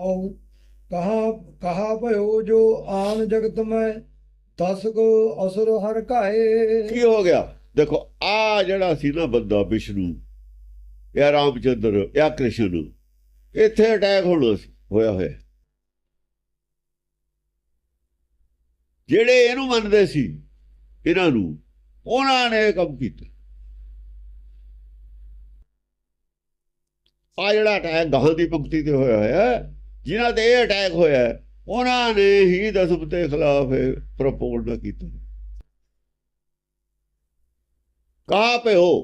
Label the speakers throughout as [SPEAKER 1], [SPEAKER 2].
[SPEAKER 1] ਆਉ ਕਹਾ ਕਹਾ ਭਇਓ ਜੋ ਆਨ ਜਗਤ ਮੈਂ, ਦਸ ਕੋ ਅਸੁਰ ਹਰ ਕਾਏ
[SPEAKER 2] ਕੀ ਹੋ ਗਿਆ? ਦੇਖੋ ਆ ਜਿਹੜਾ ਸੀ ਨਾ ਬੰਦਾ ਵਿਸ਼ਨੂੰ, ਇਹ ਰਾਮਚੰਦਰ, ਇਹ ਕ੍ਰਿਸ਼ਨ, ਇੱਥੇ ਅਟੈਕ ਹੋਣਾ ਸੀ, ਹੋਇਆ ਹੋਇਆ। ਜਿਹੜੇ ਇਹਨੂੰ ਮੰਨਦੇ ਸੀ, ਇਹਨਾਂ ਨੂੰ, ਉਹਨਾਂ ਨੇ ਕੰਮ ਕੀਤਾ। ਆ ਜਿਹੜਾ ਅਟੈਕ ਗਾਹਾਂ ਦੀ ਪੰਕਤੀ ਤੇ ਹੋਇਆ ਹੋਇਆ ਜਿਨ੍ਹਾਂ ਤੇ ਇਹ ਅਟੈਕ ਹੋਇਆ ਉਹਨਾਂ ਨੇ ਹੀ ਦਸਮ ਦੇ ਖਿਲਾਫ ਪ੍ਰਪੋਗੰਡਾ ਕੀਤਾ। ਕਹਾ ਪੇ ਹੋ?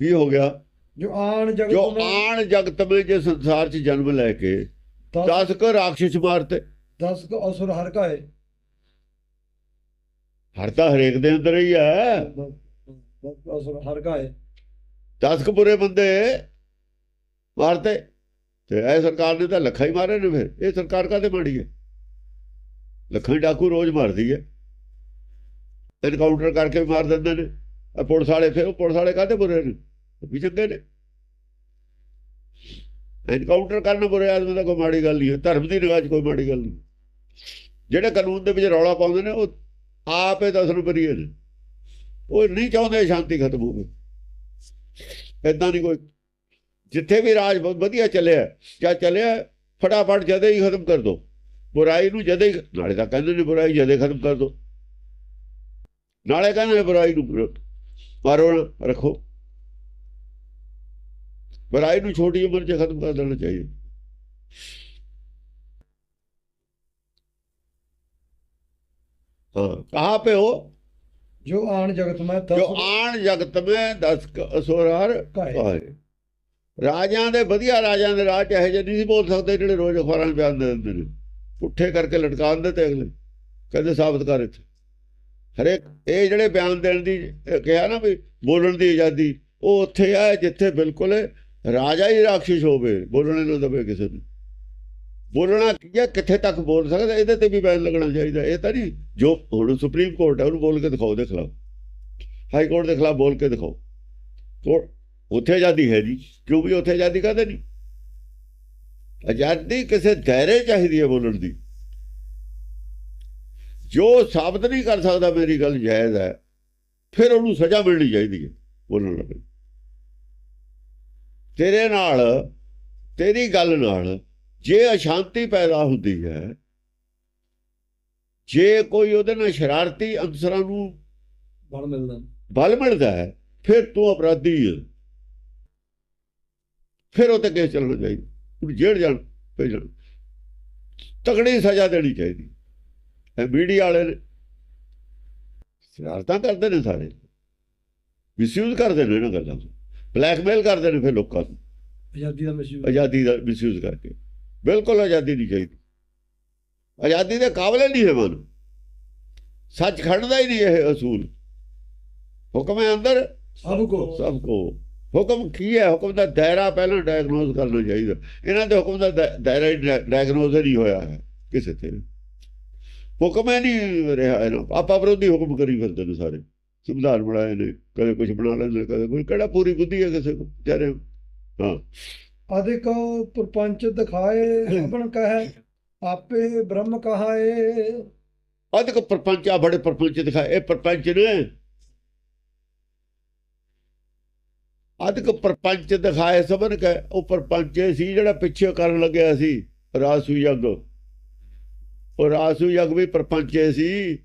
[SPEAKER 2] ਕੀ ਹੋ ਗਿਆ?
[SPEAKER 1] ਜੋ
[SPEAKER 2] ਜੋ
[SPEAKER 1] ਜਗਤ ਮੈਂ
[SPEAKER 2] ਆਣ ਜਗਤ ਵਿੱਚ ਜੇ ਸੰਸਾਰ 'ਚ ਜਨਮ ਲੈ ਕੇ
[SPEAKER 1] ਦਸ
[SPEAKER 2] ਦਸ ਕੁ ਰਾਖਸ਼ ਮਾਰਤੇ।
[SPEAKER 1] ਦਸ ਕੋ ਅਸੁਰ ਹਰ ਕਾਏ
[SPEAKER 2] ਹਰ ਤਾਂ ਹਰੇਕ ਦੇ ਅੰਦਰ ਹੀ ਹੈ।
[SPEAKER 1] ਦਸ ਕੁ ਅਸੁਰ ਹਰ ਕਾਏ
[SPEAKER 2] ਦਸ ਕੁ ਬੁਰੇ ਬੰਦੇ ਮਾਰਤੇ। ਤੇ ਇਹ ਸਰਕਾਰ ਨੇ ਤਾਂ ਲੱਖਾਂ ਹੀ ਮਾਰੇ ਨੇ ਫਿਰ। ਇਹ ਸਰਕਾਰ ਕਾਹਦੇ ਮਾੜੀ ਹੈ? ਲੱਖਾਂ ਡਾਕੂ ਰੋਜ਼ ਮਾਰਦੀ ਹੈ। ਐਨਕਾਊਂਟਰ ਕਰਕੇ ਵੀ ਮਾਰ ਦਿੰਦੇ ਨੇ। ਆ ਪੁਲਿਸ ਵਾਲੇ ਫਿਰ ਉਹ ਪੁਲਿਸ ਵਾਲੇ ਕਾਹਦੇ ਬੁਰੇ ਨੇ? ਵੀ ਚੰਗੇ ਨੇ। ਐਨਕਾਊਂਟਰ ਕਰਨ ਬੁਰੇ ਆਦਮੀ ਦਾ ਕੋਈ ਮਾੜੀ ਗੱਲ ਨਹੀਂ ਹੈ। ਧਰਮ ਦੀ ਨਿਗਾਹ 'ਚ ਕੋਈ ਮਾੜੀ ਗੱਲ ਨਹੀਂ ਜਿਹੜੇ ਕਾਨੂੰਨ ਦੇ ਵਿੱਚ ਰੌਲਾ ਪਾਉਂਦੇ ਨੇ, ਉਹ ਆਪੇ ਦਸ ਨੂੰ ਬਰੀਏ ਨੇ। ਉਹ ਨਹੀਂ ਚਾਹੁੰਦੇ ਸ਼ਾਂਤੀ ਖਤਮ ਹੋਵੇ। ਇਦਾਂ ਨਹੀਂ ਕੋਈ ਜਿੱਥੇ ਵੀ ਰਾਜ ਬਹੁਤ ਵਧੀਆ ਚੱਲਿਆ ਜਾਂ ਚੱਲਿਆ ਫਟਾਫਟ ਜਦੇ ਹੀ ਖਤਮ ਕਰ ਦੋ। ਬੁਰਾਈ ਨੂੰ ਜਦੇ ਹੀ ਨਾਲੇ ਤਾਂ ਕਹਿੰਦੇ ਨੇ ਬੁਰਾਈ ਜਦੇ ਖਤਮ ਕਰ ਦੋ। ਨਾਲੇ ਕਹਿੰਦੇ ਨੇ ਬੁਰਾਈ ਨੂੰ ਮਾਰੋ ਰੱਖੋ। ਬੁਰਾਈ ਨੂੰ ਛੋਟੀ ਉਮਰ 'ਚ ਖਤਮ ਕਰ ਦੇਣਾ ਚਾਹੀਦਾ। ਹਾਂ। ਕਹਾਂ ਪੇ ਹੋ
[SPEAKER 1] ਜੋ ਆਨ ਜਗਤ ਮੈਂ
[SPEAKER 2] ਜੋ ਆਣ ਜਗਤ ਮੈਂ ਦਸ ਅਸੁਰਾਰ
[SPEAKER 1] ਕਾਏ
[SPEAKER 2] ਰਾਜਾਂ ਦੇ ਵਧੀਆ ਰਾਜਾਂ ਦੇ ਰਾਜ ਇਹੋ ਜਿਹੇ ਨਹੀਂ ਸੀ ਬੋਲ ਸਕਦੇ ਜਿਹੜੇ ਰੋਜ਼ ਅਖਬਾਰਾਂ 'ਚ ਬਿਆਨ ਦੇ ਦਿੰਦੇ ਨੇ। ਪੁੱਠੇ ਕਰਕੇ ਲਟਕਾ ਦਿੰਦੇ ਤੇ ਅਗਲੇ। ਕਹਿੰਦੇ ਸਾਬਤ ਕਰ ਇੱਥੇ। ਹਰੇਕ ਇਹ ਜਿਹੜੇ ਬਿਆਨ ਦੇਣ ਦੀ ਕਿਹਾ ਨਾ ਵੀ ਬੋਲਣ ਦੀ ਆਜ਼ਾਦੀ, ਉਹ ਉੱਥੇ ਆ ਜਿੱਥੇ ਬਿਲਕੁਲ ਰਾਜਾ ਹੀ ਰਾਖਸ਼ ਹੋਵੇ, ਬੋਲਣ ਨੂੰ ਦਵੇ ਕਿਸੇ ਨੂੰ। ਬੋਲਣਾ ਕੀ ਹੈ? ਕਿੱਥੇ ਤੱਕ ਬੋਲ ਸਕਦਾ? ਇਹਦੇ ਤੇ ਵੀ ਬੈਨ ਲੱਗਣਾ ਚਾਹੀਦਾ। ਇਹ ਤਾਂ ਨਹੀਂ, ਜੋ ਹੁਣ ਸੁਪਰੀਮ ਕੋਰਟ ਹੈ, ਉਹਨੂੰ ਬੋਲ ਕੇ ਦਿਖਾਓ ਦੇ ਖਿਲਾਫ ਹਾਈ ਕੋਰਟ ਦੇ ਖਿਲਾਫ ਬੋਲ ਕੇ ਦਿਖਾਓ। ਕੋਰਟ ਉੱਥੇ ਆਜ਼ਾਦੀ ਹੈ ਜੀ। ਕਿਉਂ ਵੀ ਉੱਥੇ ਆਜ਼ਾਦੀ ਕਾਹਦੇ ਨਹੀਂ ਆਜ਼ਾਦੀ ਕਿਸੇ ਦਾਇਰੇ ਚਾਹੀਦੀ ਹੈ ਬੋਲਣ ਦੀ। ਜੋ ਸਾਬਤ ਨਹੀਂ ਕਰ ਸਕਦਾ ਮੇਰੀ ਗੱਲ ਜਾਇਜ਼ ਹੈ। ਫਿਰ ਉਹਨੂੰ ਸਜ਼ਾ ਮਿਲਣੀ ਚਾਹੀਦੀ ਹੈ ਬੋਲਣ ਲੱਗੇ ਤੇਰੇ ਨਾਲ ਤੇਰੀ ਗੱਲ ਨਾਲ ਜੇ ਅਸ਼ਾਂਤੀ ਪੈਦਾ ਹੁੰਦੀ ਹੈ ਜੇ ਕੋਈ ਉਹਦੇ ਨਾਲ ਸ਼ਰਾਰਤੀ ਅਨਸਰਾਂ ਨੂੰ
[SPEAKER 1] ਬਲ ਮਿਲਦਾ।
[SPEAKER 2] ਬਲ ਮਿਲਦਾ ਹੈ ਫਿਰ ਤੂੰ ਅਪਰਾਧੀ ਹੈ। ਫਿਰ ਉਹ ਤੇ ਕੇਸ ਚੱਲਣਾ ਚਾਹੀਦਾ ਉਹਨੂੰ ਜੇਲ੍ਹ ਜਾਣ ਭੇਜਣ ਤਕੜੀ ਸਜ਼ਾ ਦੇਣੀ ਚਾਹੀਦੀ। ਇਹ ਮੀਡੀਆ ਵਾਲੇ ਸ਼ਰਾਰਤਾਂ ਕਰਦੇ ਨੇ ਸਾਰੇ। ਮਿਸਯੂਜ਼ ਕਰਦੇ ਨੇ ਇਹਨਾਂ ਗੱਲਾਂ ਨੂੰ। ਬਲੈਕਮੇਲ ਕਰਦੇ ਨੇ ਫਿਰ ਲੋਕਾਂ ਨੂੰ।
[SPEAKER 1] ਆਜ਼ਾਦੀ ਦਾ ਮਿਸਯੂਜ਼।
[SPEAKER 2] ਆਜ਼ਾਦੀ ਦਾ ਮਿਸਯੂਜ਼ ਕਰਕੇ। ਬਿਲਕੁਲ ਆਜ਼ਾਦੀ ਨਹੀਂ ਚਾਹੀਦੀ। ਆਜ਼ਾਦੀ ਦੇ ਕਾਬਲੇ ਨਹੀਂ ਹੈ ਮਨ ਸੱਚ ਖੜਦਾ ਹੀ ਨਹੀਂ ਇਹ ਅਸੂਲ। ਹੁਕਮ ਹੈ ਅੰਦਰ।
[SPEAKER 1] ਸਭ ਕੋ।
[SPEAKER 2] ਸਭ ਕੋ। ਹੁਕਮ ਕੀ ਹੈ? ਹੁਕਮ ਦਾ ਦਾਇਰਾ ਪਹਿਲਾਂ ਡਾਇਗਨੋਸ ਕਰਨਾ ਚਾਹੀਦਾ। ਇਹਨਾਂ ਦੇ ਹੁਕਮ ਦਾ ਦਾਇਰਾ ਹੀ ਡਾਇਗਨੋਸ ਨਹੀਂ ਹੋਇਆ ਹੈ ਕਿਸੇ ਤੇ ਹੁਕਮ ਹੀ ਨਹੀਂ ਰਿਹਾ ਇਹਨਾਂ ਆਪਾ ਵਿਰੋਧੀ ਹੁਕਮ ਕਰੀ ਫਿਰਦੇ ਨੇ ਸਾਰੇ। ਸੰਵਿਧਾਨ ਬਣਾਏ ਨੇ ਕਦੇ ਕੁਝ ਬਣਾ ਲੈਂਦੇ ਕਦੇ ਕੋਈ ਕਿਹੜਾ ਪੂਰੀ ਬੁੱਧੀ ਹੈ ਕਿਸੇ ਕੋ ਵਿਚਾਰੇ ਹਾਂ?
[SPEAKER 1] ਅਧਿਕ ਪ੍ਰਪੰਚ ਦਿਖਾਏ ਆਪਣ ਕਹੈ ਆਪੇ ਬ੍ਰਹਮ ਕਹਾਏ।
[SPEAKER 2] ਅਧਿਕ ਪ੍ਰਪੰਚ ਬੜੇ ਪ੍ਰਪੰਚ ਦਿਖਾਏ। ਇਹ ਪ੍ਰਪੰਚ ਨੇ। ਅਧਿਕ ਪ੍ਰਪੰਚ ਦਿਖਾਏ ਸਭਨ ਕੈ ਉਹ ਪ੍ਰਪੰਚ ਸੀ ਜਿਹੜਾ ਪਿੱਛੇ ਕਰਨ ਲੱਗਿਆ ਸੀ ਰਾਸੂ ਯੱਗ। ਉਹ ਰਾਸੂ ਯੱਗ ਵੀ ਪ੍ਰਪੰਚ ਸੀ।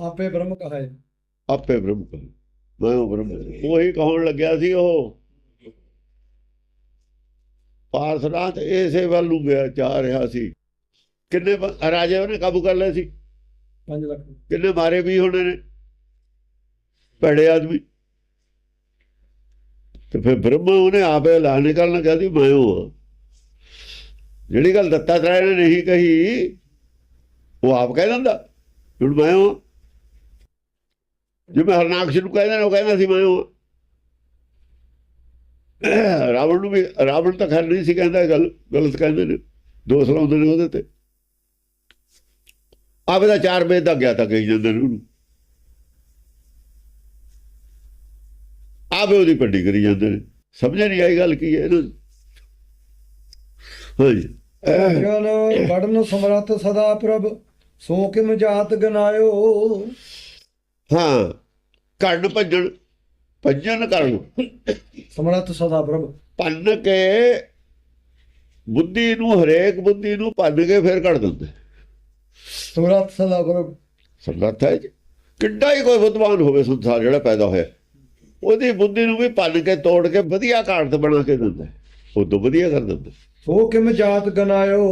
[SPEAKER 1] ਆਪੇ ਬ੍ਰਹਮ ਕਹਾਏ
[SPEAKER 2] ਆਪੇ ਬ੍ਰਹਮ ਕਹ। ਮੈਂ ਉਹ ਬ੍ਰਹਮ ਉਹੀ ਕਹਣ ਲੱਗਿਆ ਸੀ ਉਹ। ਪਾਰਸਨਾਥ ਇਸੇ ਵੱਲ ਨੂੰ ਗਿਆ ਜਾ ਰਿਹਾ ਸੀ। ਕਿੰਨੇ ਰਾਜੇ ਉਹਨੇ ਕਾਬੂ ਕਰ ਲਿਆ ਸੀ।
[SPEAKER 1] 5 ਲੱਖ।
[SPEAKER 2] ਕਿੰਨੇ ਮਾਰੇ ਵੀ ਹੋਣੇ ਨੇ। ਭੜੇ ਆਦਮੀ। ਤੇ ਫਿਰ ਬ੍ਰਹਮਾ ਉਹਨੇ ਆਪੇ ਐਲਾਨ ਨਿਕਲਣਾ ਕਹਦੀ ਮੈਂ ਉਹ ਜਿਹੜੀ ਗੱਲ ਦੱਤਾ ਤਰਾ ਨੇ ਨਹੀਂ ਕਹੀ, ਉਹ ਆਪ ਕਹਿ ਦਿੰਦਾ, ਹੁਣ ਮੈਂ ਉਹ ਹਾਂ। ਜਿਵੇਂ ਹਰਨਾਕਸ਼ ਨੂੰ ਕਹਿੰਦਾ ਨੇ ਉਹ ਕਹਿੰਦਾ ਸੀ, ਮੈਂ ਉਹ ਰਾਵਣ ਨੂੰ ਵੀ, ਰਾਵਣ ਤਾਂ ਖੈਰ ਨਹੀਂ ਸੀ ਕਹਿੰਦਾ, ਇਹ ਗੱਲ ਗਲਤ ਕਹਿੰਦੇ ਨੇ, ਦੋਸ਼ ਲਾਉਂਦੇ ਨੇ ਉਹਦੇ ਤੇ। ਆਪੇ ਦਾ ਚਾਰ ਵੇਦ ਦਾ ਗਿਆ ਤਾਂ ਕਹੀ ਜਾਂਦੇ ਨੇ ਉਹਨੂੰ। ਆਪੇ ਉਹਦੀ ਪੱਟੀ ਕਰੀ ਜਾਂਦੇ ਨੇ। ਸਮਝ ਨਹੀਂ ਆਈ ਗੱਲ ਕੀ ਹੈ ਇਹਨਾਂ। ਹਾਂਜੀ
[SPEAKER 1] ਜਨ ਵੜਨ ਸਮਰੱਥ ਸਦਾ ਪ੍ਰਭ ਸੋ ਕਿਮ ਜਾਤ ਗਨਾਇਓ।
[SPEAKER 2] ਹਾਂ ਕਰਨ ਭੱਜਣ ਭੱਜਣ ਕਰਨ।
[SPEAKER 1] ਸਮਰੱਥ ਸਦਾ ਪ੍ਰਭ।
[SPEAKER 2] ਭੰਨ ਕੇ ਬੁੱਧੀ ਨੂੰ ਹਰੇਕ ਬੁੱਧੀ ਨੂੰ ਭੰਨ ਕੇ ਫਿਰ ਕੱਢ ਦਿੰਦੇ।
[SPEAKER 1] ਸਮਰੱਥ ਸਦਾ ਪ੍ਰਭ।
[SPEAKER 2] ਸਮਰੱਥ ਹੈ ਕਿੱਡਾ ਹੀ ਕੋਈ ਬੁੱਧਵਾਨ ਹੋਵੇ ਸੰਸਾਰ ਜਿਹੜਾ ਪੈਦਾ ਹੋਇਆ। ਉਹਦੀ ਬੁੱਧੀ ਨੂੰ ਵੀ ਭੰਨ ਕੇ ਤੋੜ ਕੇ ਵਧੀਆ ਕਾਰਤ ਬਣਾ ਕੇ ਦਿੰਦਾ। ਉਦੋਂ ਵਧੀਆ ਕਰ ਦਿੰਦਾ।
[SPEAKER 1] ਸੋ ਕਿਮ ਜਾਤ ਗਨਾਇਓ?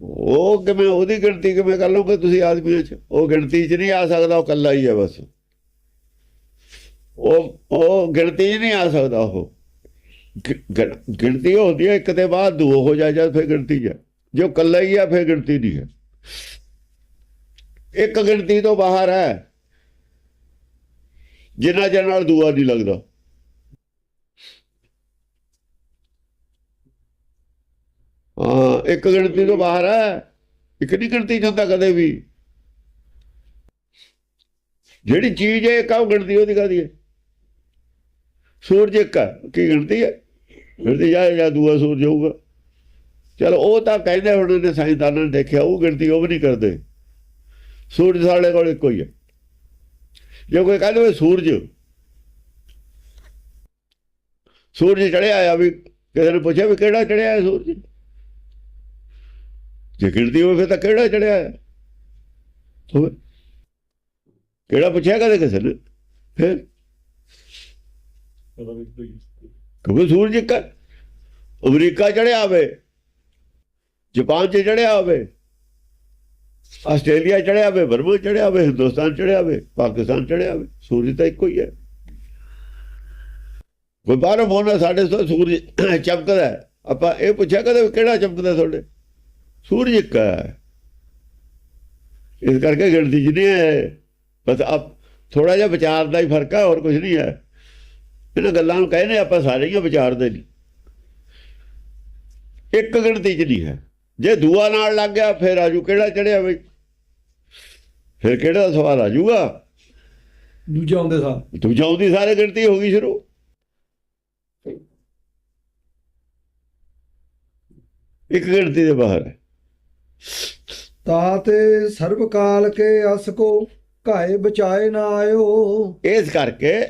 [SPEAKER 2] ਉਹ ਕਿਵੇਂ ਉਹਦੀ ਗਿਣਤੀ ਕਿਵੇਂ ਕਰ ਲਓਗੇ ਤੁਸੀਂ ਆਦਮੀਆਂ 'ਚ? ਉਹ ਗਿਣਤੀ 'ਚ ਨਹੀਂ ਆ ਸਕਦਾ ਉਹ ਕੱਲਾ ਹੀ ਹੈ ਬਸ। ਉਹ ਉਹ ਗਿਣਤੀ 'ਚ ਨਹੀਂ ਆ ਸਕਦਾ ਉਹ। ਗਿਣਤੀ ਹੁੰਦੀ ਹੈ ਇੱਕ ਦੇ ਬਾਅਦ ਦੋ ਹੋ ਜਾ ਜਾ ਫਿਰ ਗਿਣਤੀ ਹੈ ਜੋ ਕੱਲਾ ਹੀ ਹੈ ਫਿਰ ਗਿਣਤੀ ਨਹੀਂ ਹੈ। ਇੱਕ ਗਿਣਤੀ ਤੋਂ ਬਾਹਰ ਹੈ। ਜਿੰਨਾ ਚਿਰ ਨਾਲ ਦੂਆ ਨਹੀਂ ਲੱਗਦਾ। ਹਾਂ, ਇੱਕ ਗਿਣਤੀ ਤੋਂ ਬਾਹਰ ਹੈ। ਇੱਕ ਨਹੀਂ ਗਿਣਤੀ 'ਚ ਹੁੰਦਾ ਕਦੇ ਵੀ। ਜਿਹੜੀ ਚੀਜ਼ ਹੈ ਕਾਹ ਗਿਣਤੀ ਉਹਦੀ ਕਾਦੀ ਹੈ? ਸੂਰਜ ਇੱਕ ਹੈ, ਕੀ ਗਿਣਤੀ ਹੈ? ਗਿਣਤੀ ਜਾ, ਜਾਂ ਦੂਆ ਸੂਰਜ ਹੋਊਗਾ। ਚਲੋ, ਉਹ ਤਾਂ ਕਹਿੰਦੇ ਹੁਣ ਨੇ ਸਾਇੰਸਦਾਨਾਂ ਨੇ ਦੇਖਿਆ, ਉਹ ਗਿਣਤੀ ਉਹ ਵੀ ਨਹੀਂ ਕਰਦੇ। ਸੂਰਜ ਸਾਡੇ ਕੋਲ ਇੱਕੋ ਹੀ ਹੈ। ਜੇ ਕੋਈ ਕਹਿੰਦੇ ਵੀ ਸੂਰਜ। ਸੂਰਜ ਚੜਿਆ ਆ ਵੀ ਕਿਸੇ ਨੇ ਪੁੱਛਿਆ ਵੀ ਕਿਹੜਾ ਚੜਿਆ ਹੈ ਸੂਰਜ? ਜੇ ਗਿਣਤੀ ਹੋਵੇ ਫਿਰ ਤਾਂ ਕਿਹੜਾ ਚੜਿਆ ਹੈ ਹੋਵੇ। ਕਿਹੜਾ ਪੁੱਛਿਆ ਕਦੇ ਕਿਸੇ ਨੇ? ਫਿਰ? ਕਿਉਂਕਿ ਸੂਰਜ ਹੈ। ਅਮਰੀਕਾ ਚੜਿਆ ਹੋਵੇ ਜਾਪਾਨ 'ਚ ਚੜਿਆ ਹੋਵੇ। ਆਸਟ੍ਰੇਲੀਆ ਚੜਿਆ ਵੇ ਬਰਮਾ ਚੜਿਆ ਹੋਵੇ ਹਿੰਦੁਸਤਾਨ ਚੜਿਆ ਹੋਵੇ ਪਾਕਿਸਤਾਨ ਚੜਿਆ ਹੋਵੇ ਸੂਰਜ ਤਾਂ ਇੱਕੋ ਹੀ ਹੈ। ਕੋਈ ਬਾਹਰੋਂ ਬੋਲਣਾ ਸਾਡੇ ਤੋਂ ਸੂਰਜ ਚਮਕਦਾ ਆਪਾਂ ਇਹ ਪੁੱਛਿਆ ਕਦੇ ਕਿਹੜਾ ਚਮਕਦਾ ਤੁਹਾਡੇ? ਸੂਰਜ ਇੱਕ ਹੈ। ਇਸ ਕਰਕੇ ਗਿਣਤੀ ਚ ਨਹੀਂ ਹੈ, ਬਸ ਆਪ ਥੋੜਾ ਜਿਹਾ ਵਿਚਾਰ ਦਾ ਹੀ ਫ਼ਰਕ ਹੈ, ਹੋਰ ਕੁਝ ਨਹੀਂ ਹੈ। ਇਹਨਾਂ ਗੱਲਾਂ ਨੂੰ ਕਹਿੰਦੇ ਆਪਾਂ ਸਾਰੇ ਹੀ ਵਿਚਾਰਦੇ ਨਹੀਂ। ਇੱਕ ਗਿਣਤੀ ਚ ਨਹੀਂ ਹੈ। ਜੇ ਦੂਆ ਨਾਲ ਲੱਗ ਗਿਆ ਫਿਰ ਆਜੂ ਕਿਹੜਾ ਚੜਿਆ ਬਈ? ਫਿਰ ਕਿਹੜਾ ਸਵਾਲ ਆਜੂਗਾ
[SPEAKER 1] ਦੂਜਾ ਆਉਂਦੇ ਸਾਰ।
[SPEAKER 2] ਤੂੰ ਜਾਉਂਦੀ ਸਾਰੇ ਗਿਣਤੀ ਹੋ ਗਈ ਸ਼ੁਰੂ। ਇੱਕ ਗਿਣਤੀ ਦੇ ਬਾਹਰ ਹੈ।
[SPEAKER 1] ਤਾਤੇ ਸਰਬ ਕਾਲ ਕੇ ਅਸ ਕੋ ਘਾਏ ਬਚਾਏ ਨਾ ਆਇਓ।
[SPEAKER 2] ਇਸ ਕਰਕੇ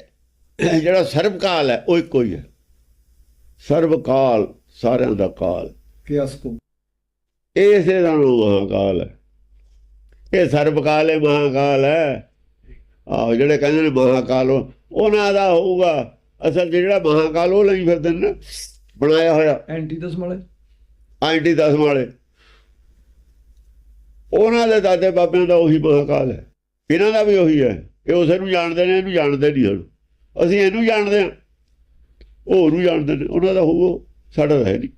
[SPEAKER 2] ਜਿਹੜਾ ਸਰਬ ਕਾਲ ਹੈ ਉਹ ਇੱਕੋ ਹੀ ਹੈ। ਸਰਬ ਕਾਲ ਸਾਰਿਆਂ ਦਾ ਕਾਲ।
[SPEAKER 1] ਕੇ ਅਸ ਕੋ।
[SPEAKER 2] ਇਸੇ ਦਾ ਨਾਮ ਮਹਾਕਾਲ ਹੈ। ਇਹ ਸਰਬ ਕਾਲ ਹੈ ਮਹਾਕਾਲ ਹੈ। ਆਹ ਜਿਹੜੇ ਕਹਿੰਦੇ ਨੇ ਮਹਾਕਾਲ ਉਹ- ਉਹਨਾਂ ਦਾ ਹੋਊਗਾ। ਅਸਲ ਜਿਹੜਾ ਮਹਾਕਾਲ ਉਹ ਲਈ ਫਿਰਦੇ ਨੇ ਨਾ, ਬਣਾਇਆ ਹੋਇਆ।
[SPEAKER 1] ਐਂਟੀ ਦਸਮਲੇ
[SPEAKER 2] ਆਈਟੀ ਦਸਮ ਵਾਲੇ। ਉਹਨਾਂ ਦੇ ਦਾਦੇ ਬਾਬਿਆਂ ਦਾ ਉਹੀ ਮਹਾਕਾਲ ਹੈ। ਇਹਨਾਂ ਦਾ ਵੀ ਉਹੀ ਹੈ। ਇਹ ਉਸੇ ਨੂੰ ਜਾਣਦੇ ਨੇ ਇਹਨੂੰ ਜਾਣਦੇ ਨਹੀਂ ਹੁਣ। ਅਸੀਂ ਇਹਨੂੰ ਜਾਣਦੇ ਹਾਂ। ਉਹ ਉਹਨੂੰ ਜਾਣਦੇ ਨੇ। ਉਹਨਾਂ ਦਾ ਹੋਊ ਸਾਡਾ ਹੈ ਨਹੀਂ।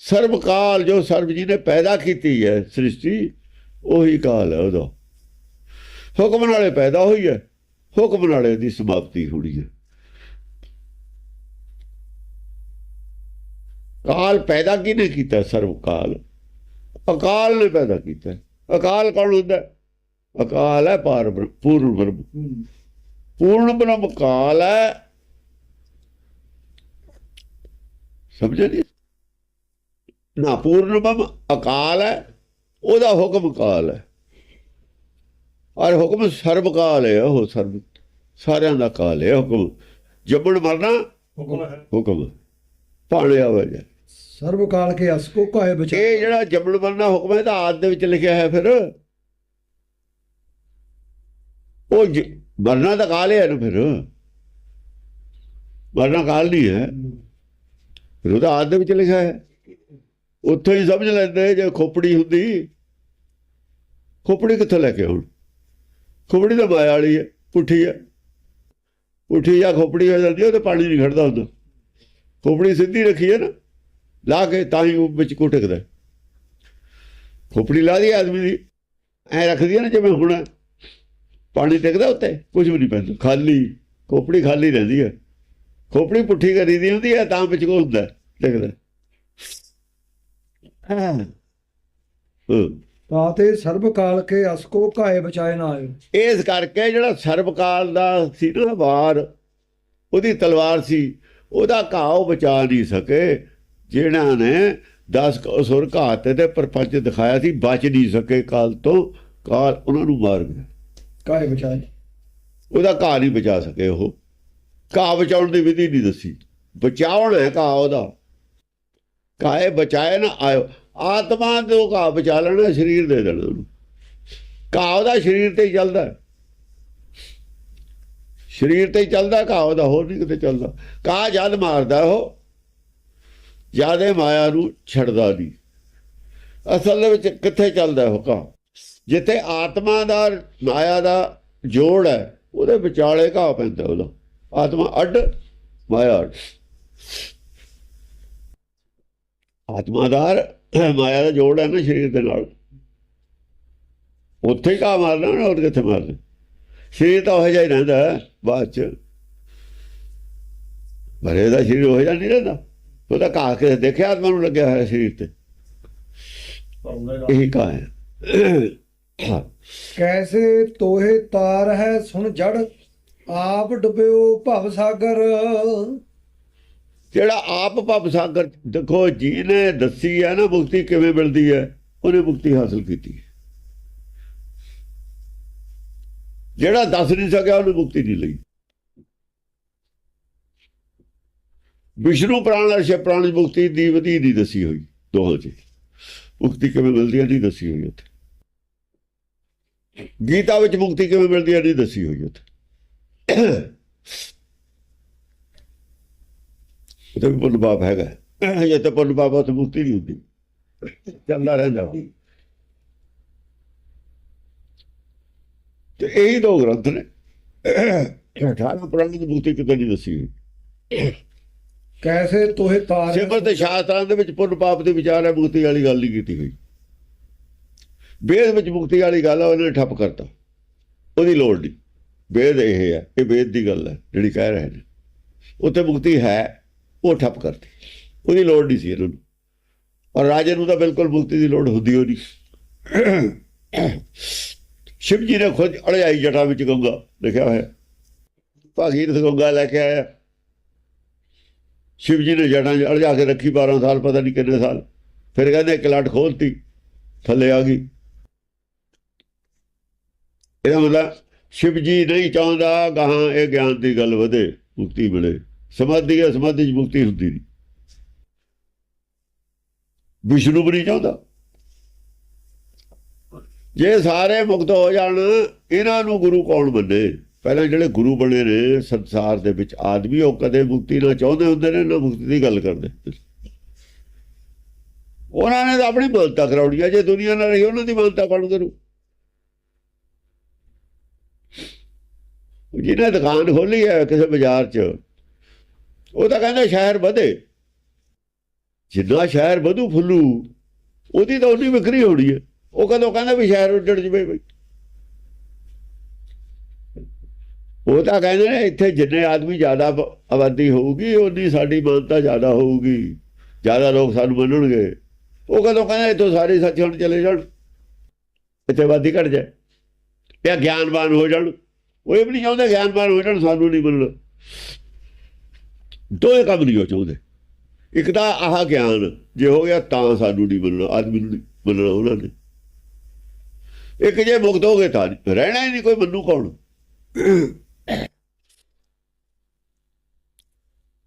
[SPEAKER 2] ਸਰਬ ਕਾਲ ਜੋ ਸਰਬ ਜੀ ਨੇ ਪੈਦਾ ਕੀਤੀ ਹੈ ਸ੍ਰਿਸ਼ਟੀ ਉਹੀ ਕਾਲ ਹੈ ਉਹਦਾ। ਹੁਕਮ ਨਾਲੇ ਪੈਦਾ ਹੋਈ ਹੈ ਹੁਕਮ ਨਾਲੇ ਦੀ ਸਮਾਪਤੀ ਹੋਣੀ ਹੈ। ਕਾਲ ਪੈਦਾ ਕਿਹਨੇ ਕੀਤਾ? ਸਰਬ ਕਾਲ ਅਕਾਲ ਨੇ ਪੈਦਾ ਕੀਤਾ। ਅਕਾਲ ਕੌਣ ਹੁੰਦਾ? ਅਕਾਲ ਹੈ ਪਾਰ ਬ੍ਰਹਮ, ਪੂਰਨ ਬ੍ਰਹਮ। ਪੂਰਨ ਬ੍ਰਹਮ ਕਾਲ ਹੈ। ਸਮਝੇ ਨਹੀਂ ਨਾ ਪੂਰਨ ਬ੍ਰਹਮ ਅਕਾਲ ਹੈ ਉਹਦਾ ਹੁਕਮ ਕਾਲ ਹੈ। ਔਰ ਹੁਕਮ ਸਰਬ ਕਾਲ ਹੈ ਉਹ ਸਰਬ ਸਾਰਿਆਂ ਦਾ ਕਾਲ ਹੈ ਹੁਕਮ। ਜੰਮਣ ਮਰਨਾ
[SPEAKER 1] ਹੁਕਮ ਹੈ।
[SPEAKER 2] ਹੁਕਮ। ਪਾਣਿਆ ਵਜਾ
[SPEAKER 1] ਸਰਬ ਕਾਲ ਕੇ ਅਸ ਕੋ ਘਾਏ ਬਚਾਏ
[SPEAKER 2] ਇਹ ਜਿਹੜਾ ਜੰਮਣ ਮਰਨਾ ਹੁਕਮ ਹੈ ਤਾਂ ਆਦ ਦੇ ਵਿੱਚ ਲਿਖਿਆ ਹੈ ਫਿਰ। ਉਹ ਮਰਨਾ ਤਾਂ ਕਾਲ ਹੈ ਨਾ ਫਿਰ। ਮਰਨਾ ਕਾਲ ਨਹੀਂ ਹੈ। ਫਿਰ ਉਹ ਤਾਂ ਆਦ ਦੇ ਵਿੱਚ ਲਿਖਿਆ ਹੈ। ਉੱਥੋਂ ਹੀ ਸਮਝ ਲੈਂਦੇ ਜੇ ਖੋਪੜੀ ਹੁੰਦੀ। ਖੋਪੜੀ ਕਿੱਥੋਂ ਲੈ ਕੇ ਹੁਣ ਖੋਪੜੀ ਤਾਂ ਮਾਇਆ ਵਾਲੀ ਹੈ, ਪੁੱਠੀ ਹੈ। ਪੁੱਠੀ ਜਾਂ ਖੋਪੜੀ ਹੋ ਜਾਂਦੀ ਉਹ ਤੇ ਪਾਣੀ ਨਹੀਂ ਖੜਦਾ ਹੁੰਦਾ। ਖੋਪੜੀ ਸਿੱਧੀ ਰੱਖੀ ਹੈ ਨਾ, ਲਾ ਕੇ ਤਾਂ ਹੀ ਉਹ ਵਿੱਚ ਕੋ ਟਿਕਦਾ ਖੋਪੜੀ ਲਾ ਦੀ ਆਦਮੀ ਦੀ, ਐ ਰੱਖਦੀ ਹੈ ਨਾ ਜਿਵੇਂ ਹੁਣ ਪਾਣੀ ਟਿਕਦਾ ਉੱਤੇ ਕੁਝ ਵੀ ਨਹੀਂ ਪੈਂਦਾ, ਖਾਲੀ, ਖੋਪੜੀ ਖਾਲੀ ਰਹਿੰਦੀ ਹੈ। ਖੋਪੜੀ ਪੁੱਠੀ ਕਰੀ ਦੀ ਹੁੰਦੀ ਹੈ, ਤਾਂ ਵਿੱਚ ਕੋ ਹੁੰਦਾ, ਟਿਕਦਾ। ਹਾਂ।
[SPEAKER 1] ਤਾਤੇ ਸਰਬ ਕਾਲ ਕੇ ਅਸ ਕੋ ਘਾਏ ਬਚਾਏ ਨਾ ਆਇਓ।
[SPEAKER 2] ਇਸ ਕਰਕੇ ਜਿਹੜਾ ਸਰਬਕਾਲ ਦਾ ਸੀ ਨਾ ਵਾਰ ਉਹਦੀ ਤਲਵਾਰ ਸੀ ਉਹਦਾ ਉਹ ਬਚਾ ਨਹੀਂ ਸਕੇ ਜਿਹਨਾਂ ਨੇ 10 ਅਸੁਰ ਘਾਤੇ ਤੇ ਪਰਪੰਚ ਦਿਖਾਇਆ ਸੀ ਬਚ ਨਹੀਂ ਸਕੇ ਕਾਲ ਤੋਂ ਕਾਲ ਉਹਨਾਂ ਨੂੰ ਮਾਰ ਗਿਆ।
[SPEAKER 1] ਕਾਹੇ ਬਚਾਏ
[SPEAKER 2] ਉਹਦਾ ਘਾਹ ਨਹੀਂ ਬਚਾ ਸਕੇ ਉਹ। ਘਾਹ ਬਚਾਉਣ ਦੀ ਵਿਧੀ ਨਹੀਂ ਦੱਸੀ। ਬਚਾਉਣ ਹੈ ਘਾਹ ਉਹਦਾ। ਕਾਹੇ ਬਚਾਏ ਨਾ ਆਇਓ। ਆਤਮਾ ਤੋਂ ਘਾਹ ਬਚਾ ਲੈਣਾ, ਸਰੀਰ ਦੇ ਦੇਣਾ ਉਹਨੂੰ। ਘਾਹ ਉਹਦਾ ਸਰੀਰ ਤੇ ਹੀ ਚੱਲਦਾ। ਸਰੀਰ ਤੇ ਹੀ ਚੱਲਦਾ, ਘਾਹ ਉਹਦਾ ਹੋਰ ਨਹੀਂ ਕਿਤੇ ਚੱਲਦਾ। ਘਾਹ ਜਦ ਮਾਰਦਾ ਉਹ ਜਿਆਦੇ ਮਾਇਆ ਨੂੰ ਛੱਡਦਾ ਨਹੀਂ। ਅਸਲ ਦੇ ਵਿੱਚ ਕਿੱਥੇ ਚੱਲਦਾ ਉਹ ਘਾਹ? ਜਿੱਥੇ ਆਤਮਾ ਦਾ, ਮਾਇਆ ਦਾ ਜੋੜ ਹੈ, ਉਹਦੇ ਵਿਚਾਲੇ ਘਾਹ ਪੈਂਦਾ ਉਹਦਾ। ਆਤਮਾ ਅੱਡ, ਮਾਇਆ ਅੱਡ। ਆਤਮਾਦਾਰ ਮਾਇਆ ਦਾ ਜੋੜ ਹੈ ਨਾ ਸਰੀਰ ਦੇ ਨਾਲ। ਉੱਥੇ ਹੀ ਮਾਰਨਾ ਨਾ, ਹੋਰ ਕਿੱਥੇ ਮਾਰਨਾ। ਸਰੀਰ ਤਾਂ ਉਹ ਜਿਹਾ ਹੀ ਰਹਿੰਦਾ ਬਾਅਦ ਚ। ਮਰੇ ਦਾ ਸਰੀਰ ਉਹ ਜਿਹਾ ਨਹੀਂ ਰਹਿੰਦਾ। ਉਹਦਾ ਘਾਹ ਕੇ ਦੇਖਿਆ, ਆਤਮਾ ਨੂੰ ਲੱਗਿਆ ਹੋਇਆ ਸਰੀਰ ਤੇ। ਇਹੀ ਘਾਹ ਹੈ।
[SPEAKER 1] ਕੈਸੇ ਤੋਹੇ ਤਾਰ ਹੈ ਸੁਣ ਜੜ, ਆਪ ਡੁੱਬਿਓ ਭਵ ਸਾਗਰ।
[SPEAKER 2] ਜਿਹੜਾ ਆਪ ਭਵ ਸਾਗਰ, ਦੇਖੋ ਜਿਹਨੇ ਦੱਸੀ ਹੈ ਨਾ ਮੁਕਤੀ ਕਿਵੇਂ ਮਿਲਦੀ ਹੈ, ਉਹਨੇ ਮੁਕਤੀ ਹਾਸਲ ਕੀਤੀ ਹੈ। ਜਿਹੜਾ ਦੱਸ ਨਹੀਂ ਸਕਿਆ, ਉਹਨੇ ਮੁਕਤੀ ਨਹੀਂ ਲਈ। ਵਿਸ਼ਨੂੰ ਪ੍ਰਾਣ ਅਰਸ਼ ਪ੍ਰਾਣ ਦੀ ਮੁਕਤੀ ਦੀ ਵਧੀ ਨਹੀਂ ਦੱਸੀ ਹੋਈ ਦੋਹਾਂ 'ਚ ਮੁਕਤੀ ਕਿਵੇਂ ਮਿਲਦੀ ਹੈ, ਨਹੀਂ ਦੱਸੀ ਹੋਈ ਉੱਥੇ। ਗੀਤਾ ਵਿੱਚ ਮੁਕਤੀ ਕਿਵੇਂ ਮਿਲਦੀ ਹੈ, ਨਹੀਂ ਦੱਸੀ ਹੋਈ ਉੱਥੇ। ਉਹ ਤਾਂ ਵੀ ਪੁੰਨ ਪਾਪ ਹੈਗਾ। ਜੇ ਤਾਂ ਪੁੰਨ ਪਾਪ ਤਾਂ ਮੁਕਤੀ ਨਹੀਂ ਹੁੰਦੀ। ਚੱਲਦਾ ਰਹਿੰਦਾ। ਤੇ ਇਹੀ ਦੋ ਗ੍ਰੰਥ ਨੇ। 18 ਪੁਰਾਣ ਦੀ ਮੁਕਤੀ ਕਿਤੇ ਨਹੀਂ ਦੱਸੀ
[SPEAKER 1] ਕੈਸੇ ਤੋਹੇ ਤਾਰ ਹੈ
[SPEAKER 2] ਸਿਮਰਤ ਸ਼ਾਸਤਰਾਂ ਦੇ ਵਿੱਚ ਪੁੰਨ ਪਾਪ ਦੇ ਵਿਚਾਰ ਹੈ ਮੁਕਤੀ ਵਾਲੀ ਗੱਲ ਨਹੀਂ ਕੀਤੀ ਹੋਈ। ਵੇਦ ਵਿੱਚ ਮੁਕਤੀ ਵਾਲੀ ਗੱਲ ਉਹਨੇ ਠੱਪ ਕਰਤਾ। ਉਹਦੀ ਲੋੜ ਨਹੀਂ। ਵੇਦ ਇਹ ਹੈ ਇਹ ਵੇਦ ਦੀ ਗੱਲ ਹੈ ਜਿਹੜੀ ਕਹਿ ਰਹੇ ਨੇ। ਉੱਥੇ ਮੁਕਤੀ ਹੈ। ਉਹ ਠੱਪ ਕਰਤੀ। ਉਹਦੀ ਲੋੜ ਨਹੀਂ ਸੀ ਇਹਨਾਂ। ਨੂੰ ਔਰ ਰਾਜੇ ਨੂੰ ਤਾਂ ਬਿਲਕੁਲ ਮੁਕਤੀ ਦੀ ਲੋੜ ਹੁੰਦੀ ਹੋ ਨਹੀਂ। ਸ਼ਿਵ ਜੀ ਨੇ ਖੁਦ ਅੜਿਆਈ ਜਟਾ ਵਿੱਚ ਗੰਗਾ ਲਿਖਿਆ ਹੋਇਆ। ਭਾਗੀਰਥ ਗੰਗਾ ਲੈ ਕੇ ਆਇਆ। ਸ਼ਿਵ ਜੀ ਨੇ ਜਟਾਂ 'ਚ ਅਲਝਾ ਕੇ ਰੱਖੀ 12 ਸਾਲ, ਪਤਾ ਨਹੀਂ ਕਿੰਨੇ ਸਾਲ। ਫਿਰ ਕਹਿੰਦੇ ਇੱਕ ਲੱਟ ਖੋਲਤੀ, ਥੱਲੇ ਆ ਗਈ। ਇਹਦਾ ਮਤਲਬ ਸ਼ਿਵ ਜੀ ਨਹੀਂ ਚਾਹੁੰਦਾ ਗਾਹਾਂ ਇਹ ਗਿਆਨ ਦੀ ਗੱਲ ਵਧੇ, ਮੁਕਤੀ ਮਿਲੇ। ਸਮਾਧੀ ਹੈ, ਸਮਾਧੀ 'ਚ ਮੁਕਤੀ ਹੁੰਦੀ ਨਹੀਂ ਵਿਸ਼ਨੂੰ ਵੀ ਨਹੀਂ ਚਾਹੁੰਦਾ। ਜੇ ਸਾਰੇ ਮੁਕਤ ਹੋ ਜਾਣ, ਇਹਨਾਂ ਨੂੰ ਗੁਰੂ ਕੌਣ ਮੰਨੇ? ਪਹਿਲਾਂ ਜਿਹੜੇ ਗੁਰੂ ਬਣੇ ਨੇ, ਸੰਸਾਰ ਦੇ ਵਿੱਚ ਆਦਮੀ, ਉਹ ਕਦੇ ਮੁਕਤੀ ਨਾ ਚਾਹੁੰਦੇ ਹੁੰਦੇ ਨੇ, ਨਾ ਮੁਕਤੀ ਦੀ ਗੱਲ ਕਰਦੇ ਉਹਨਾਂ ਨੇ ਤਾਂ ਆਪਣੀ ਬੋਲਤਾ ਕਰਾਉਣੀ ਹੈ ਜੇ ਦੁਨੀਆ ਨਾਲ ਰਹੀ, ਉਹਨਾਂ ਦੀ ਬੋਲਤਾ ਕੌਣ ਕਰੂ? ਜਿਹਨੇ ਦੁਕਾਨ ਖੋਲੀ ਹੈ, ਕਿਸੇ ਬਾਜ਼ਾਰ 'ਚ ਉਹ ਤਾਂ ਕਹਿੰਦਾ ਸ਼ਹਿਰ ਵਧੇ। ਜਿੰਨਾ ਸ਼ਹਿਰ ਵਧੂ ਫੁੱਲੂ, ਉਹਦੀ ਤਾਂ ਉਨੀ ਵਿਕਰੀ ਹੋਣੀ ਹੈ। ਉਹ ਕਦੋਂ ਕਹਿੰਦਾ ਵੀ ਸ਼ਹਿਰ ਉੱਜੜ ਜਵੇ ਬਈ। ਉਹ ਤਾਂ ਕਹਿੰਦੇ ਨੇ ਇੱਥੇ ਜਿੰਨੇ ਆਦਮੀ ਜ਼ਿਆਦਾ ਆਬਾਦੀ ਹੋਊਗੀ ਉਨੀ ਸਾਡੀ ਮਾਨਤਾ ਜ਼ਿਆਦਾ ਹੋਊਗੀ। ਜ਼ਿਆਦਾ ਲੋਕ ਸਾਨੂੰ ਮੰਨਣਗੇ। ਉਹ ਕਦੋਂ ਕਹਿੰਦਾ ਇੱਥੋਂ ਸਾਰੇ ਸੱਚ ਹੁਣ ਚਲੇ ਜਾਣ। ਇੱਥੇ ਆਬਾਦੀ ਘਟ ਜਾਏ। ਜਾਂ ਗਿਆਨਵਾਨ ਹੋ ਜਾਣ। ਉਹ ਇਹ ਵੀ ਨਹੀਂ ਚਾਹੁੰਦੇ ਗਿਆਨਵਾਨ ਹੋ ਜਾਣ, ਸਾਨੂੰ ਨਹੀਂ ਮੰਨਣਾ। ਦੋਏ ਕੰਮ ਨਹੀਂ ਹੋ ਚਾਹੁੰਦੇ। ਇੱਕ ਤਾਂ ਆਹ ਗਿਆਨ, ਜੇ ਹੋ ਗਿਆ ਤਾਂ ਸਾਨੂੰ ਨਹੀਂ ਮੰਨਣਾ, ਆਦਮੀ ਨੂੰ ਨਹੀਂ ਮੰਨਣਾ ਉਹਨਾਂ ਨੇ। ਇੱਕ ਜੇ ਮੁਕਤ ਹੋ ਗਏ ਤਾਂ ਨਹੀਂ। ਰਹਿਣਾ ਹੀ ਨਹੀਂ ਕੋਈ ਮੰਨੂ ਕੌਣ?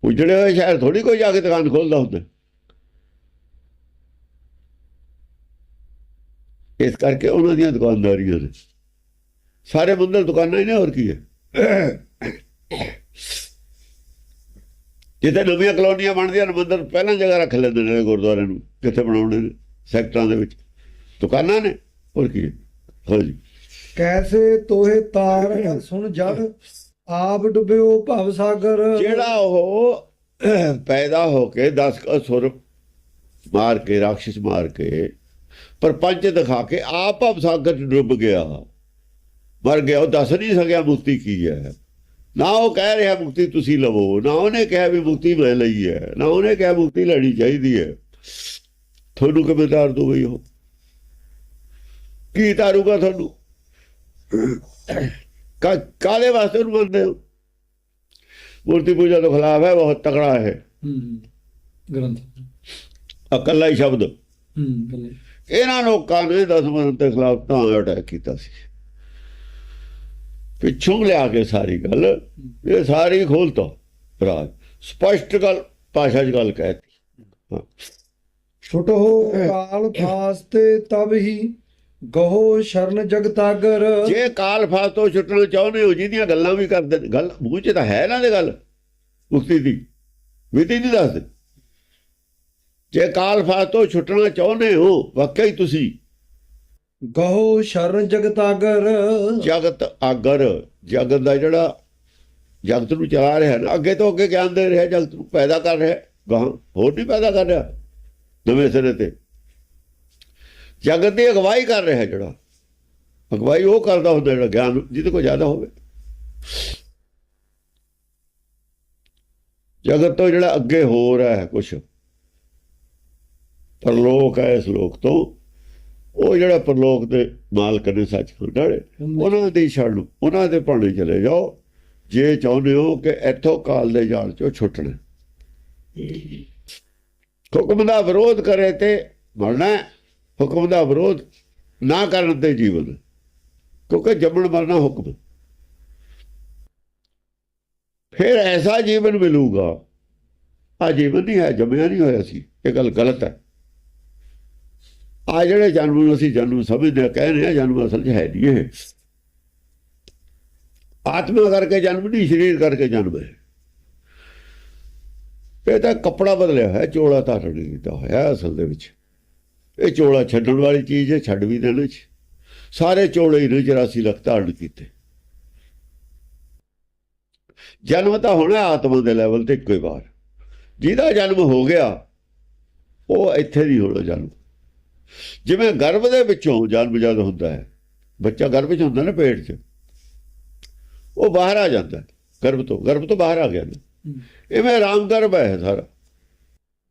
[SPEAKER 2] ਉਜੜੇ ਹੋਏ ਸ਼ਹਿਰ ਥੋੜੀ ਕੋਈ ਜਾ ਕੇ ਦੁਕਾਨ ਖੋਲਦਾ ਹੁੰਦਾ। ਇਸ ਕਰਕੇ ਉਹਨਾਂ ਦੀਆਂ ਦੁਕਾਨਦਾਰੀਆਂ ਨੇ। ਸਾਰੇ ਮੰਦਰ ਦੁਕਾਨਾਂ ਹੀ ਨੇ, ਹੋਰ ਕੀ ਹੈ? ਜਿੱਥੇ ਨਵੀਆਂ ਕਲੋਨੀਆਂ ਬਣਦੀਆਂ ਨੇ ਮੰਦਰ ਪਹਿਲਾਂ ਜਗ੍ਹਾ ਰੱਖ ਲੈਂਦੇ ਨੇ ਗੁਰਦੁਆਰੇ ਨੂੰ ਕਿੱਥੇ ਬਣਾਉਣੇ ਨੇ ਸੈਕਟਰਾਂ ਦੇ ਵਿੱਚ। ਦੁਕਾਨਾਂ ਨੇ ਹੋਰ ਕੀ ਹਾਂਜੀ
[SPEAKER 1] ਕੈਸੇ ਤੋਹੇ ਤਾਰ ਸੁਣ ਜੜ ਆਪ ਡੁੱਬਿਓ ਭਵ ਸਾਗਰ।
[SPEAKER 2] ਜਿਹੜਾ ਉਹ ਪੈਦਾ ਹੋ ਕੇ 10 ਅਸੁਰ ਮਾਰ ਕੇ ਰਾਖਸ਼ ਮਾਰ ਕੇ ਪਰਪੰਚ ਦਿਖਾ ਕੇ ਆਪ ਅਬਸਾਗਰ ਚ ਡੁੱਬ ਗਿਆ। ਮਰ ਗਿਆ ਉਹ ਦੱਸ ਨਹੀਂ ਸਕਿਆ ਮੁਕਤੀ ਕੀ ਹੈ। ਨਾ ਉਹ ਕਹਿ ਰਿਹਾ ਮੁਕਤੀ ਤੁਸੀਂ ਲਵੋ ਨਾ ਉਹਨੇ ਕਿਹਾ ਵੀ ਮੁਕਤੀ ਮੈਂ ਲਈ ਹੈ ਨਾ ਉਹਨੇ ਕਿਹਾ ਮੁਕਤੀ ਲੈਣੀ ਚਾਹੀਦੀ ਹੈ। ਤੁਹਾਨੂੰ ਕਿਵੇਂ ਤਾਰ ਦੋ ਗਈ ਉਹ? ਕੀ ਤਾਰੂਗਾ ਤੁਹਾਨੂੰ? ਕਾ ਕਾਲੇ ਵਾਸਤੇ ਮੰਨਦੇ ਹੋ? ਮੂਰਤੀ ਪੂਜਾ ਤੋਂ ਖਿਲਾਫ ਹੈ ਬਹੁਤ ਤਕੜਾ ਹੈ।
[SPEAKER 1] ਹੂੰ ਗ੍ਰੰਥ।
[SPEAKER 2] ਇਕੱਲਾ ਹੀ ਸ਼ਬਦ।
[SPEAKER 1] ਹੂੰ
[SPEAKER 2] ਇਹਨਾਂ ਲੋਕਾਂ ਨੇ ਦਸਮਨ ਦੇ ਖਿਲਾਫ ਤਾਂ ਅਟੈਕ ਕੀਤਾ ਸੀ। ਪਿੱਛੋਂ ਲਿਆ ਕੇ ਸਾਰੀ ਗੱਲ ਇਹ ਸਾਰੀ ਖੋਲਤਾ ਰਾਜ। ਸਪਸ਼ਟ ਗੱਲ ਭਾਸ਼ਾ 'ਚ ਗੱਲ ਕਹਿਤੀ
[SPEAKER 1] ਛੁਟੋ ਕਾਲ ਫਾਸਤੇ ਤਬ ਹੀ ਗਹੋ ਸ਼ਰਨ ਜਗਤਾਗਰ
[SPEAKER 2] ਜੇ ਕਾਲ ਫਾਸ ਤੋਂ ਛੁੱਟਣਾ ਚਾਹੁੰਦੇ ਹੋ ਜਿਹਦੀਆਂ ਗੱਲਾਂ ਵੀ ਕਰਦੇ ਗੱਲ ਮੂੰਹ 'ਚ ਤਾਂ ਹੈ ਨਾ ਦੇ ਗੱਲ ਮੁਕਤੀ ਦੀ। ਵਿਧੀ ਨਹੀਂ ਦੱਸਦੇ। ਜੇ ਕਾਲ ਫਾਸ ਤੋਂ ਛੁੱਟਣਾ ਚਾਹੁੰਦੇ ਹੋ ਵਾਕਈ ਤੁਸੀਂ
[SPEAKER 1] ਗਹੋ ਸ਼ਰਨ ਜਗਤ ਆਗਰ।
[SPEAKER 2] ਜਗਤ ਆਗਰ, ਜਗਤ ਦਾ ਜਿਹੜਾ ਜਗਤ ਨੂੰ ਚਲਾ ਰਿਹਾ ਨਾ, ਅੱਗੇ ਤੋਂ ਅੱਗੇ ਗਿਆਨ ਦੇ ਰਿਹਾ, ਜਗਤ ਨੂੰ ਪੈਦਾ ਕਰ ਰਿਹਾ ਗਾਂ ਹੋਰ ਨਹੀਂ ਪੈਦਾ ਕਰ ਰਿਹਾ, ਨਵੇਂ ਸਿਰੇ ਤੇ। ਜਗਤ ਦੀ ਅਗਵਾਈ ਕਰ ਰਿਹਾ ਜਿਹੜਾ, ਅਗਵਾਈ ਉਹ ਕਰਦਾ ਹੁੰਦਾ ਜਿਹੜਾ ਗਿਆਨ, ਜਿਹਦੇ ਕੋਲ ਜ਼ਿਆਦਾ ਹੋਵੇ। ਜਗਤ ਤੋਂ ਜਿਹੜਾ ਅੱਗੇ ਹੋ ਰਿਹਾ ਹੈ ਕੁਛ, ਪਰਲੋਕ ਹੈ ਇਸ ਲੋਕ ਤੋਂ ਉਹ ਜਿਹੜਾ ਪਰਲੋਕ ਦੇ ਮਾਲਕ ਨੇ ਸੱਚਖੰਡ ਵਾਲੇ ਉਹਨਾਂ ਦੀ ਛੱਡ ਲਓ ਉਹਨਾਂ ਦੇ ਭਾਣੇ ਚਲੇ ਜਾਓ ਜੇ ਚਾਹੁੰਦੇ ਹੋ ਕਿ ਇੱਥੋਂ ਕਾਲ ਦੇ ਜਾਲ ਚੋਂ ਛੁੱਟਣਾ ਹੁਕਮ ਦਾ ਵਿਰੋਧ ਕਰੇ ਤੇ ਮਰਨਾ। ਹੁਕਮ ਦਾ ਵਿਰੋਧ ਨਾ ਕਰਨ ਤੇ ਜੀਵਨ। ਕਿਉਂਕਿ ਜੰਮਣ ਮਰਨਾ ਹੁਕਮ। ਫਿਰ ਐਸਾ ਜੀਵਨ ਮਿਲੂਗਾ ਆ ਜੀਵਨ ਨਹੀਂ ਹੈ ਜੰਮਿਆ ਨਹੀਂ ਹੋਇਆ ਸੀ ਇਹ ਗੱਲ ਗਲਤ ਹੈ ਆ ਜਿਹੜੇ ਜਨਮ ਨੂੰ ਅਸੀਂ ਜਨਮ ਸਮਝਦੇ ਹਾਂ, ਕਹਿੰਦੇ ਆ ਜਨਮ ਅਸਲ 'ਚ ਹੈ ਨਹੀਂ ਇਹ। ਆਤਮਾ ਕਰਕੇ ਜਨਮ ਨਹੀਂ ਸਰੀਰ ਕਰਕੇ ਜਨਮ ਹੈ। ਇਹ ਤਾਂ ਕੱਪੜਾ ਬਦਲਿਆ ਹੋਇਆ ਚੋਲਾ ਧਾਰਨ ਨਹੀਂ ਕੀਤਾ ਹੋਇਆ ਅਸਲ ਦੇ ਵਿੱਚ। ਇਹ ਚੋਲਾ ਛੱਡਣ ਵਾਲੀ ਚੀਜ਼ ਹੈ ਛੱਡ ਵੀ ਦੇਣਾ ਚ ਸਾਰੇ ਚੋਲੇ ਹੀ ਨੇ 84 ਲੱਖ ਧਾਰਨ ਕੀਤੇ। ਜਨਮ ਤਾਂ ਹੋਣਾ ਆਤਮਾ ਦੇ ਲੈਵਲ ਤੇ ਇੱਕੋ ਹੀ ਵਾਰ। ਜਿਹਦਾ ਜਨਮ ਹੋ ਗਿਆ ਉਹ ਇੱਥੇ ਨਹੀਂ ਹੋਣਾ ਜਨਮ। ਜਿਵੇਂ ਗਰਭ ਦੇ ਵਿੱਚੋਂ ਜਨਮ ਜਦ ਹੁੰਦਾ ਹੈ ਬੱਚਾ ਗਰਭ ਵਿੱਚ ਹੁੰਦਾ ਨਾ ਪੇਟ 'ਚ ਉਹ ਬਾਹਰ ਆ ਜਾਂਦਾ ਗਰਭ ਤੋਂ ਗਰਭ ਤੋਂ ਬਾਹਰ ਆ ਗਿਆ ਨਾ। ਇਵੇਂ ਰਾਮ ਗਰਭ ਹੈ ਸਾਰਾ।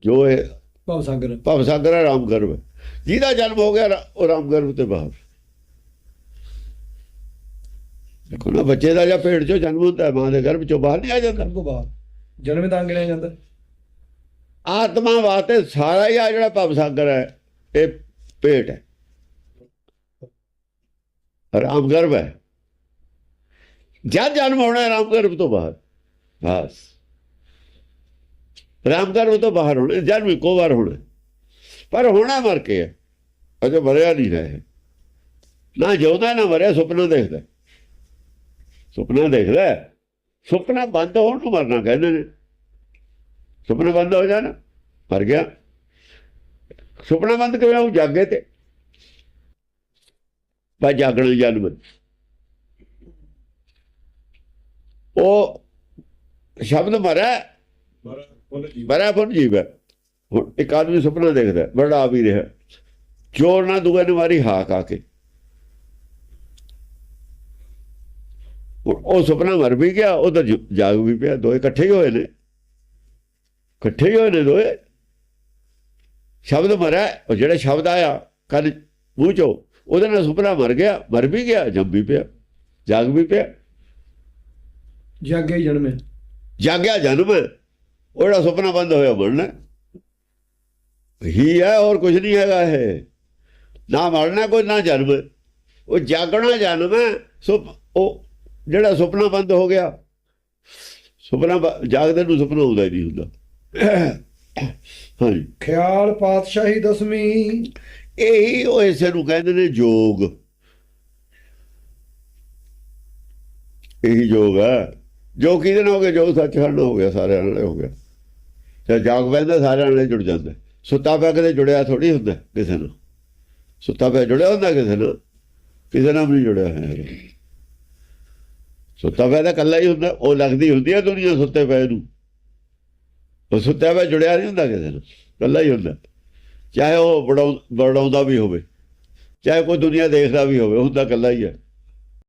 [SPEAKER 2] ਜੋ ਇਹ
[SPEAKER 1] ਭਵ ਸਾਗਰ।
[SPEAKER 2] ਭਵ ਸਾਗਰ ਹੈ ਰਾਮ ਗਰਭ। ਜਿਹਦਾ ਜਨਮ ਹੋ ਗਿਆ ਉਹ ਰਾਮ ਗਰਭ ਤੇ ਬਾਹਰ। ਦੇਖੋ ਨਾ ਬੱਚੇ ਦਾ ਜਾਂ ਪੇਟ 'ਚੋਂ ਜਨਮ ਹੁੰਦਾ ਹੈ, ਮਾਂ ਦੇ ਗਰਭ 'ਚੋਂ ਬਾਹਰ ਨਹੀਂ ਆ ਜਾਂਦਾ।
[SPEAKER 1] ਬਾਅਦ ਜਨਮ ਤਾਂ ਅੰਗਲਿਆ ਜਾਂਦਾ।
[SPEAKER 2] ਆਤਮਾ ਵਾਸਤੇ ਸਾਰਾ ਹੀ ਆ ਜਿਹੜਾ ਭਵ ਸਾਗਰ ਹੈ ਇਹ ਪੇਟ ਹੈ ਰਾਮ ਗਰਭ ਹੈ ਜਦ ਜਨਮ ਹੋਣਾ ਹੈ ਰਾਮ ਗਰਭ ਤੋਂ ਬਾਹਰ ਬਸ ਰਾਮ ਗਰਭ ਤੋਂ ਬਾਹਰ ਹੋਣਾ ਜਨਮ ਇੱਕੋ ਵਾਰ ਹੋਣਾ ਪਰ ਹੋਣਾ ਮਰ ਕੇ ਹੈ ਅਜੇ ਮਰਿਆ ਨਹੀਂ ਹੈ ਨਾ ਜਿਉਂਦਾ ਨਾ ਮਰਿਆ ਸੁਪਨਾ ਦੇਖਦਾ ਸੁਪਨਾ ਦੇਖਦਾ ਸੁਪਨਾ ਬੰਦ ਹੋਣ ਨੂੰ ਮਰਨਾ ਕਹਿੰਦੇ ਨੇ ਸੁਪਨਾ ਬੰਦ ਹੋ ਜਾਣਾ ਮਰ ਗਿਆ ਸੁਪਨਾ ਬੰਦ ਕਿਵੇਂ ਹੋ ਜਾਗੇ ਤੇ। ਬਾ ਜਾਗਣ ਜਨਮ ਉਹ ਸ਼ਬਦ ਮਰਾ। ਮਰਾ ਫੁੱਟ ਜੀਵ। ਹੈ ਹੁਣ ਇੱਕ ਆਦਮੀ ਸੁਪਨਾ ਦੇਖਦਾ ਬੜਾ ਆ ਵੀ ਰਿਹਾ। ਚੋਰ ਨਾ ਦੂਏ ਨੇ ਮਾਰੀ ਹਾਕ ਆ ਕੇ। ਉਹ ਸੁਪਨਾ ਮਰ ਵੀ ਗਿਆ ਉਹ ਤਾਂ ਜਾਗ ਵੀ ਪਿਆ। ਦੋਏ ਇਕੱਠੇ ਹੀ ਹੋਏ ਨੇ। ਇਕੱਠੇ ਹੀ ਹੋਏ ਨੇ ਦੋਏ। ਸ਼ਬਦ ਮਰਿਆ ਉਹ ਜਿਹੜਾ ਸ਼ਬਦ ਆਇਆ ਕੰਨ ਮੂੰਹ ਚੋਂ ਉਹਦੇ ਨਾਲ ਸੁਪਨਾ ਮਰ ਗਿਆ ਮਰ ਵੀ ਗਿਆ ਜੰਮ ਵੀ ਪਿਆ ਜਾਗ ਵੀ ਪਿਆ।
[SPEAKER 1] ਜਾਗਿਆ ਜਨਮ
[SPEAKER 2] ਜਾਗਿਆ ਜਨਮ ਹੈ। ਉਹ ਜਿਹੜਾ ਸੁਪਨਾ ਬੰਦ ਹੋਇਆ ਮਰਨਾ ਹੀ। ਹੈ ਹੋਰ ਕੁਝ ਨਹੀਂ ਹੈਗਾ ਇਹ। ਨਾ ਮਰਨਾ ਕੋਈ ਨਾ ਜਨਮ। ਉਹ ਜਾਗਣਾ ਜਨਮ ਸੁਪ ਉਹ ਜਿਹੜਾ ਸੁਪਨਾ ਬੰਦ ਹੋ ਗਿਆ ਸੁਪਨਾ ਜਾਗਦੇ ਨੂੰ ਸੁਪਨਾ ਆਉਂਦਾ ਹੀ ਨਹੀਂ ਹੁੰਦਾ। ਹਾਂਜੀ।
[SPEAKER 1] ਖਿਆਲ ਪਾਤਸ਼ਾਹੀ ਦਸਵੀਂ।
[SPEAKER 2] ਇਹੀ ਉਹ ਇਸੇ ਨੂੰ ਕਹਿੰਦੇ ਨੇ ਜੋਗ। ਇਹੀ ਜੋਗ ਹੈ। ਜੋ ਕਿਹਦੇ ਨਾਲ ਹੋ ਗਿਆ? ਜੋ ਸੱਚਖੰਡ ਹੋ ਗਿਆ ਸਾਰਿਆਂ ਨਾਲ ਹੋ ਗਿਆ। ਤੇ ਜਾਗ ਬੈਂਦਾ ਸਾਰਿਆਂ ਨਾਲ ਜੁੜ ਜਾਂਦਾ ਸੁੱਤਾ ਪਿਆ ਕਦੇ ਜੁੜਿਆ ਥੋੜੀ ਹੁੰਦਾ ਕਿਸੇ ਨਾਲ। ਸੁੱਤਾ ਪਿਆ ਜੁੜਿਆ ਹੁੰਦਾ ਕਿਸੇ ਨਾਲ। ਕਿਸੇ ਨਾਲ ਨਹੀਂ ਜੁੜਿਆ ਹੈ ਸੁੱਤਾ ਪਿਆ ਤਾਂ ਇਕੱਲਾ ਹੀ ਹੁੰਦਾ ਉਹ ਲੱਗਦੀ ਹੁੰਦੀ ਹੈ ਦੁਨੀਆ ਸੁੱਤੇ ਪਏ ਨੂੰ। ਉਹ ਸੁੱਤਾ ਪਿਆ ਜੁੜਿਆ ਨਹੀਂ ਹੁੰਦਾ ਕਿਸੇ ਨਾਲ ਇਕੱਲਾ ਹੀ ਹੁੰਦਾ। ਚਾਹੇ ਉਹ ਬੜਾਉ- ਬੜਾਉਂਦਾ ਵੀ ਹੋਵੇ, ਚਾਹੇ ਕੋਈ ਦੁਨੀਆ ਦੇਖਦਾ ਵੀ ਹੋਵੇ ਹੁੰਦਾ ਇਕੱਲਾ ਹੀ ਹੈ।